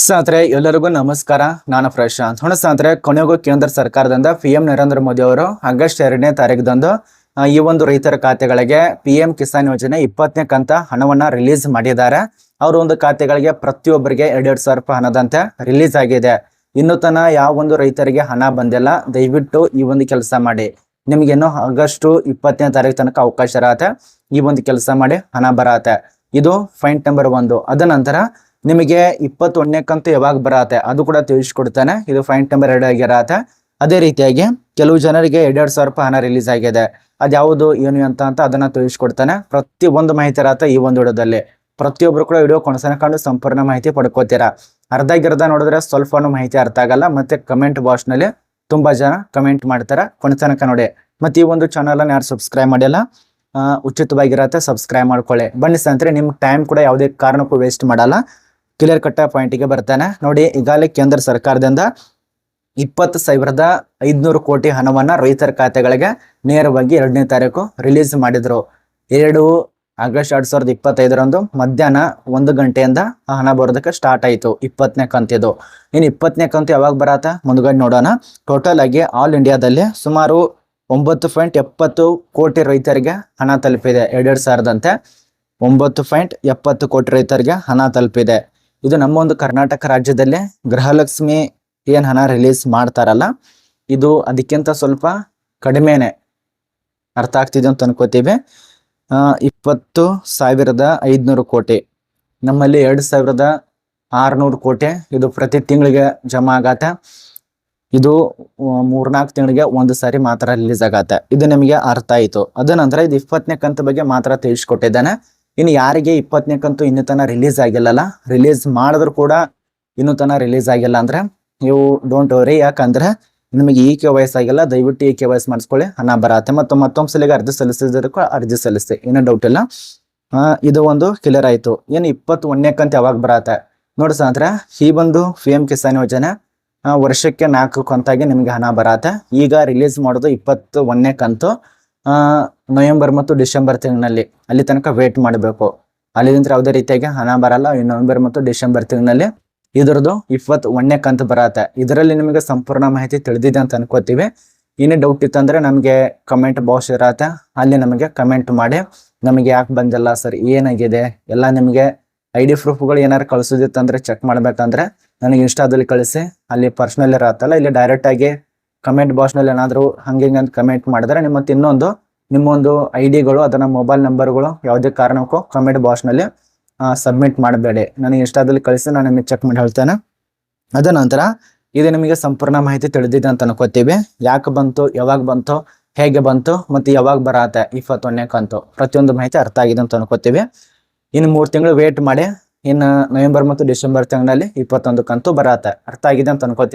ಸ್ನೇಹಿತರೆ, ಎಲ್ಲರಿಗೂ ನಮಸ್ಕಾರ. ನಾನು ಪ್ರಶಾಂತ್. ಹೊಣ ಸ್ನೇಹಿತರೆ, ಕೊನೆಗೂ ಕೇಂದ್ರ ಸರ್ಕಾರದಿಂದ ಪಿ ಎಂ ನರೇಂದ್ರ ಮೋದಿ ಅವರು ಆಗಸ್ಟ್ ಎರಡನೇ ತಾರೀಕದಂದು ಈ ಒಂದು ರೈತರ ಖಾತೆಗಳಿಗೆ ಪಿ ಎಂ ಕಿಸಾನ್ ಯೋಜನೆ ಇಪ್ಪತ್ತನೇ ಕಂತ ಹಣವನ್ನ ರಿಲೀಸ್ ಮಾಡಿದ್ದಾರೆ. ಅವ್ರ ಒಂದು ಖಾತೆಗಳಿಗೆ ಪ್ರತಿಯೊಬ್ಬರಿಗೆ ಎರಡೆರಡು ಸಾವಿರ ರೂಪಾಯಿ ಹಣದಂತೆ ರಿಲೀಸ್ ಆಗಿದೆ. ಇನ್ನು ತನ ಯಾವ ಒಂದು ರೈತರಿಗೆ ಹಣ ಬಂದಿಲ್ಲ, ದಯವಿಟ್ಟು ಈ ಒಂದು ಕೆಲಸ ಮಾಡಿ. ನಿಮಗೇನು ಆಗಸ್ಟ್ ಇಪ್ಪತ್ತನೇ ತಾರೀಕು ತನಕ ಅವಕಾಶ ಇರತ್ತೆ. ಈ ಒಂದು ಕೆಲಸ ಮಾಡಿ ಹಣ ಬರತ್ತೆ. ಇದು ಪಾಯಿಂಟ್ ನಂಬರ್ ಒಂದು. ಅದ ನಂತರ ನಿಮಗೆ ಇಪ್ಪತ್ತೊಂದನೇ ಕಂತು ಯಾವಾಗ ಬರತ್ತೆ ಅದು ಕೂಡ ತಿಳಿಸ್ಕೊಡ್ತಾನೆ. ಇದು ಪಾಯಿಂಟ್ ನಂಬರ್ ಎರಡು ಆಗಿರತ್ತೆ. ಅದೇ ರೀತಿಯಾಗಿ ಕೆಲವು ಜನರಿಗೆ ಎರಡೆರಡು ಸಾವಿರ ರೂಪಾಯಿ ಹಣ ರಿಲೀಸ್ ಆಗಿದೆ. ಅದ್ಯಾವುದು, ಏನು ಅಂತ ಅಂತ ಅದನ್ನ ತಿಳಿಸ್ಕೊಡ್ತಾನೆ. ಪ್ರತಿ ಒಂದು ಮಾಹಿತಿ ಇರತ್ತೆ ಈ ಒಂದು ವಿಡಿಯೋದಲ್ಲಿ. ಪ್ರತಿಯೊಬ್ರು ಕೂಡ ವಿಡಿಯೋ ಕಂಡು ಸಂಪೂರ್ಣ ಮಾಹಿತಿ ಪಡ್ಕೋತೀರಾ. ಅರ್ಧ ಗಿರ್ಧ ನೋಡಿದ್ರೆ ಸ್ವಲ್ಪ ಮಾಹಿತಿ ಅರ್ಥ ಆಗಲ್ಲ. ಮತ್ತೆ ಕಮೆಂಟ್ ಬಾಕ್ಸ್ನಲ್ಲಿ ತುಂಬಾ ಜನ ಕಮೆಂಟ್ ಮಾಡ್ತಾರೆ. ಕೊನೆತನಕ ನೋಡಿ. ಮತ್ತೆ ಈ ಒಂದು ಚಾನಲ್ ಅನ್ನ ಯಾರು ಸಬ್ಸ್ಕ್ರೈಬ್ ಮಾಡಿಲ್ಲ ಉಚಿತವಾಗಿರತ್ತೆ. ಸಬ್ಸ್ಕ್ರೈಬ್ ಮಾಡ್ಕೊಳ್ಳಿ. ಬನ್ನಿ ಸಂತ್ರೆ ನಿಮ್ಗೆ ಟೈಮ್ ಕೂಡ ಯಾವುದೇ ಕಾರಣಕ್ಕೂ ವೇಸ್ಟ್ ಮಾಡಲ್ಲ. ಕ್ಲಿಯರ್ ಕಟ್ಟ ಪಾಯಿಂಟಿಗೆ ಬರ್ತಾನೆ. ನೋಡಿ, ಈಗಾಗಲೇ ಕೇಂದ್ರ ಸರ್ಕಾರದಿಂದ ಇಪ್ಪತ್ತು ಸಾವಿರದ ಐದ್ನೂರು ಕೋಟಿ ಹಣವನ್ನ ರೈತರ ಖಾತೆಗಳಿಗೆ ನೇರವಾಗಿ ಎರಡನೇ ತಾರೀಕು ರಿಲೀಸ್ ಮಾಡಿದ್ರು. ಎರಡು ಆಗಸ್ಟ್ ಎರಡ್ ಸಾವಿರದ ಇಪ್ಪತ್ತೈದರಂದು ಮಧ್ಯಾಹ್ನ ಒಂದು ಗಂಟೆಯಿಂದ ಆ ಹಣ ಬರೋದಕ್ಕೆ ಸ್ಟಾರ್ಟ್ ಆಯಿತು. ಇಪ್ಪತ್ತನೇ ಕಂತಿದು. ಇನ್ನು ಇಪ್ಪತ್ತನೇ ಕಂತು ಯಾವಾಗ ಬರತ್ತ? ಮುಂದ್ಗಡೆ ನೋಡೋಣ. ಟೋಟಲ್ ಆಗಿ ಆಲ್ ಇಂಡಿಯಾದಲ್ಲಿ ಸುಮಾರು ಒಂಬತ್ತು ಪಾಯಿಂಟ್ ಎಪ್ಪತ್ತು ಕೋಟಿ ರೈತರಿಗೆ ಹಣ ತಲುಪಿದೆ. ಎರಡೆರಡು ಸಾವಿರದಂತೆ ಒಂಬತ್ತು ಪಾಯಿಂಟ್ ಎಪ್ಪತ್ತು ಕೋಟಿ ರೈತರಿಗೆ ಹಣ ತಲುಪಿದೆ. ಇದು ನಮ್ಮ ಒಂದು ಕರ್ನಾಟಕ ರಾಜ್ಯದಲ್ಲೇ ಗೃಹಲಕ್ಷ್ಮಿ ಏನ್ ಹಣ ರಿಲೀಸ್ ಮಾಡ್ತಾರಲ್ಲ, ಇದು ಅದಕ್ಕಿಂತ ಸ್ವಲ್ಪ ಕಡಿಮೆನೆ ಅರ್ಥ ಆಗ್ತಿದೆ ಅಂತ ಅನ್ಕೋತೀವಿ. ಇಪ್ಪತ್ತು ಸಾವಿರದ ಐದುನೂರು ಕೋಟಿ. ನಮ್ಮಲ್ಲಿ ಎರಡು ಸಾವಿರದ ಆರ್ನೂರು ಕೋಟಿ ಇದು ಪ್ರತಿ ತಿಂಗಳಿಗೆ ಜಮಾ ಆಗತ್ತೆ. ಇದು ಮೂರ್ನಾಲ್ಕು ತಿಂಗಳಿಗೆ ಒಂದು ಸಾರಿ ಮಾತ್ರ ರಿಲೀಸ್ ಆಗತ್ತೆ. ಇದು ನಿಮಗೆ ಅರ್ಥ ಆಯ್ತು. ಅದ ನಂತರ ಇದು ಇಪ್ಪತ್ತನೇ ಕಂತ ಬಗ್ಗೆ ಮಾತ್ರ ತಿಳಿಸ್ಕೊಟ್ಟಿದ್ದಾನೆ. ಇನ್ನು ಯಾರಿಗೆ ಇಪ್ಪತ್ತನೇ ಕಂತು ಇನ್ನೂ ತನ ರಿಲೀಸ್ ಆಗಿಲ್ಲಲ್ಲ? ರಿಲೀಸ್ ಮಾಡಿದ್ರು ಕೂಡ ಇನ್ನೂ ತನಕ ರಿಲೀಸ್ ಆಗಿಲ್ಲ ಅಂದ್ರೆ ನೀವು ಡೋಂಟ್ ವರಿ ಯಾಕಂದ್ರೆ ನಿಮಗೆ ಈ ಕೆ ವಯಸ್ಸಾಗಿಲ್ಲ ದಯವಿಟ್ಟು ಈ ಕೆ ವಯಸ್ ಮಾಡಿಸ್ಕೊಳ್ಳಿ. ಹಣ ಬರತ್ತೆ ಮತ್ತು ಮತ್ತೊಂದು ಸಲಿಗೆ ಅರ್ಜಿ ಸಲ್ಲಿಸಿದ್ರು ಅರ್ಜಿ ಸಲ್ಲಿಸಿದೆ ಏನೋ ಡೌಟ್ ಇಲ್ಲ. ಇದು ಒಂದು ಕ್ಲಿಯರ್ ಆಯಿತು. ಏನು ಇಪ್ಪತ್ತು ಒಂದನೇ ಕಂತು ಯಾವಾಗ ಬರತ್ತೆ? ನೋಡಿ ಅಂದ್ರೆ ಈ ಬಂದು ಪಿ ಎಂ ಕಿಸಾನ್ ಯೋಜನೆ ವರ್ಷಕ್ಕೆ ನಾಲ್ಕು ಕಂತಾಗಿ ನಿಮಗೆ ಹಣ ಬರತ್ತೆ. ಈಗ ರಿಲೀಸ್ ಮಾಡೋದು ಇಪ್ಪತ್ತು ಒಂದನೇ ಕಂತು ನವೆಂಬರ್ ಮತ್ತು ಡಿಸೆಂಬರ್ ತಿಂಗಳಲ್ಲಿ ಅಲ್ಲಿ ತನಕ ವೇಟ್ ಮಾಡಬೇಕು. ಅಲ್ಲಿಂದ ಯಾವುದೇ ರೀತಿಯಾಗಿ ಹಣ ಬರಲ್ಲ. ಈ ನವೆಂಬರ್ ಮತ್ತು ಡಿಸೆಂಬರ್ ತಿಂಗಳಲ್ಲಿ ಇದ್ರದ್ದು ಇಪ್ಪತ್ತು ಒಂದನೇ ಕಂತು ಬರತ್ತೆ. ಇದರಲ್ಲಿ ನಿಮಗೆ ಸಂಪೂರ್ಣ ಮಾಹಿತಿ ತಿಳಿದಿದೆ ಅಂತ ಅನ್ಕೋತೀವಿ. ಏನೇ ಡೌಟ್ ಇತ್ತಂದ್ರೆ ನಮಗೆ ಕಮೆಂಟ್ ಬಾಕ್ಸ್ ಇರತ್ತೆ. ಅಲ್ಲಿ ನಮಗೆ ಕಮೆಂಟ್ ಮಾಡಿ. ನಮಗೆ ಯಾಕೆ ಬಂದಿಲ್ಲ ಸರ್ ಏನಾಗಿದೆ? ಎಲ್ಲ ನಿಮಗೆ ಐ ಡಿ ಪ್ರೂಫ್ಗಳು ಏನಾರು ಕಳಿಸೋದಿತ್ತಂದ್ರೆ ಚೆಕ್ ಮಾಡ್ಬೇಕಂದ್ರೆ ನನಗೆ ಇನ್ಸ್ಟಾದಲ್ಲಿ ಕಳಿಸಿ. ಅಲ್ಲಿ ಪರ್ಸ್ನಲ್ ಇರತ್ತಲ್ಲ, ಇಲ್ಲಿ ಡೈರೆಕ್ಟ್ ಆಗಿ ಕಮೆಂಟ್ ಬಾಕ್ಸ್ನಲ್ಲಿ ಏನಾದರೂ ಹಂಗೆ ಹಿಂಗೆ ಅಂತ ಕಮೆಂಟ್ ಮಾಡಿದ್ರೆ ನಿಮ್ಮ ಇನ್ನೊಂದು, ನಿಮ್ಮೊಂದು ಐ ಡಿಗಳು ಅದನ್ನ ಮೊಬೈಲ್ ನಂಬರ್ಗಳು ಯಾವುದೇ ಕಾರಣಕ್ಕೂ ಕಮೆಂಟ್ ಬಾಕ್ಸ್ನಲ್ಲಿ ಸಬ್ಮಿಟ್ ಮಾಡಬೇಡಿ. ನನಗೆ ಇಷ್ಟಾದಲ್ಲಿ ಕಳಿಸಿ, ನಾನು ನಿಮಗೆ ಚೆಕ್ ಮಾಡಿ ಹೇಳ್ತೇನೆ. ಅದ ನಂತರ ಇದು ನಿಮಗೆ ಸಂಪೂರ್ಣ ಮಾಹಿತಿ ತಿಳಿದಿದೆ ಅಂತ ಅನ್ಕೋತೀವಿ. ಯಾಕೆ ಬಂತು, ಯಾವಾಗ ಬಂತು, ಹೇಗೆ ಬಂತು, ಮತ್ತೆ ಯಾವಾಗ ಬರತ್ತೆ ಇಪ್ಪತ್ತೊಂದನೇ ಕಂತು. ಪ್ರತಿಯೊಂದು ಮಾಹಿತಿ ಅರ್ಥ ಆಗಿದೆ ಅಂತ ಅನ್ಕೋತೀವಿ. ಇನ್ನು ಮೂರು ತಿಂಗಳು ವೇಟ್ ಮಾಡಿ, ಇನ್ನು ನವೆಂಬರ್ ಮತ್ತು ಡಿಸೆಂಬರ್ ತಿಂಗಳಲ್ಲಿ ಇಪ್ಪತ್ತೊಂದು ಕಂತು ಬರತ್ತೆ. ಅರ್ಥ ಆಗಿದೆ ಅಂತ ಅನ್ಕೋತೀವಿ.